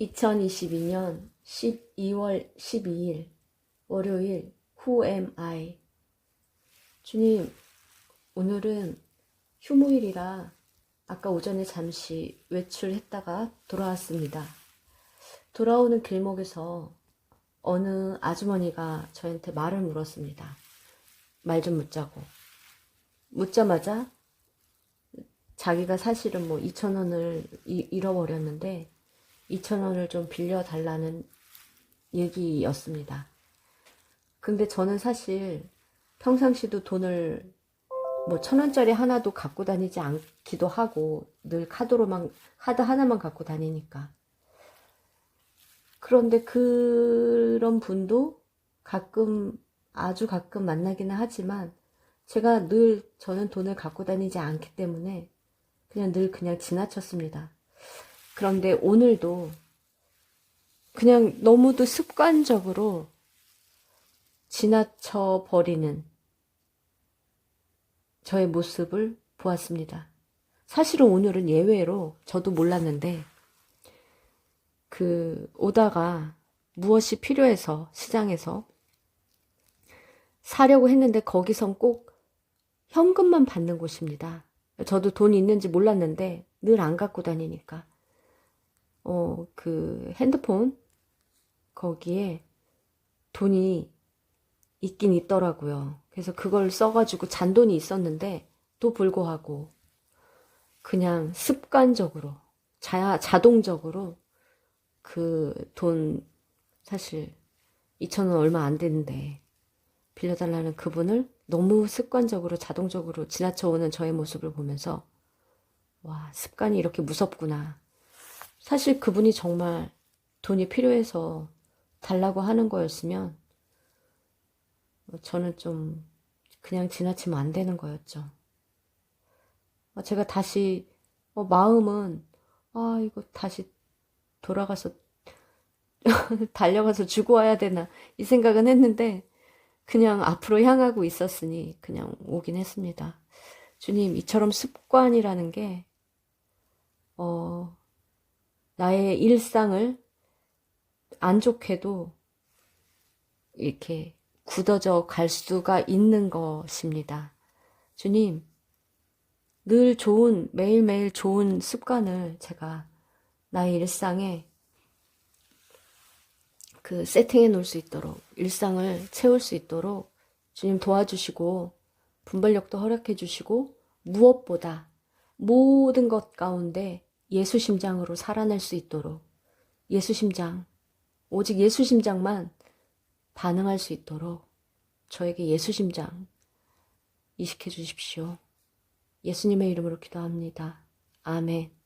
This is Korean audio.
2022년 12월 12일 월요일 Who am I? 주님, 오늘은 휴무일이라 아까 오전에 잠시 외출했다가 돌아왔습니다. 돌아오는 길목에서 어느 아주머니가 저한테 말을 물었습니다. 말 좀 묻자고. 묻자마자 자기가 사실은 뭐 2천 원을 잃어버렸는데 2천 원을 좀 빌려달라는 얘기였습니다. 근데 저는 사실 평상시도 돈을 뭐 천 원짜리 하나도 갖고 다니지 않기도 하고 늘 카드로만 카드 하나만 갖고 다니니까 그런데 그런 분도 가끔 아주 가끔 만나기는 하지만 제가 늘 저는 돈을 갖고 다니지 않기 때문에 그냥 늘 그냥 지나쳤습니다. 그런데 오늘도 그냥 너무도 습관적으로 지나쳐 버리는 저의 모습을 보았습니다. 사실은 오늘은 예외로 저도 몰랐는데 그 오다가 무엇이 필요해서 시장에서 사려고 했는데 거기선 꼭 현금만 받는 곳입니다. 저도 돈이 있는지 몰랐는데 늘 안 갖고 다니니까 어 그 핸드폰 거기에 돈이 있긴 있더라고요. 그래서 그걸 써가지고 잔돈이 있었는데 또 불구하고 그냥 습관적으로 자, 자동적으로 그 돈 사실 2천원 얼마 안 되는데 빌려달라는 그분을 너무 습관적으로 자동적으로 지나쳐오는 저의 모습을 보면서 와 습관이 이렇게 무섭구나. 사실 그분이 정말 돈이 필요해서 달라고 하는 거였으면 저는 좀 그냥 지나치면 안 되는 거였죠. 어, 제가 다시 어, 마음은 아 이거 다시 돌아가서 달려가서 주고 와야 되나 이 생각은 했는데 그냥 앞으로 향하고 있었으니 그냥 오긴 했습니다. 주님 이처럼 습관이라는 게 어, 나의 일상을 안 좋게도 이렇게 굳어져 갈 수가 있는 것입니다. 주님, 늘 좋은, 매일매일 좋은 습관을 제가 나의 일상에 그 세팅해 놓을 수 있도록, 일상을 채울 수 있도록 주님 도와주시고, 분발력도 허락해 주시고, 무엇보다 모든 것 가운데 예수 심장으로 살아낼 수 있도록, 예수 심장, 오직 예수 심장만 반응할 수 있도록 저에게 예수 심장 이식해 주십시오. 예수님의 이름으로 기도합니다. 아멘.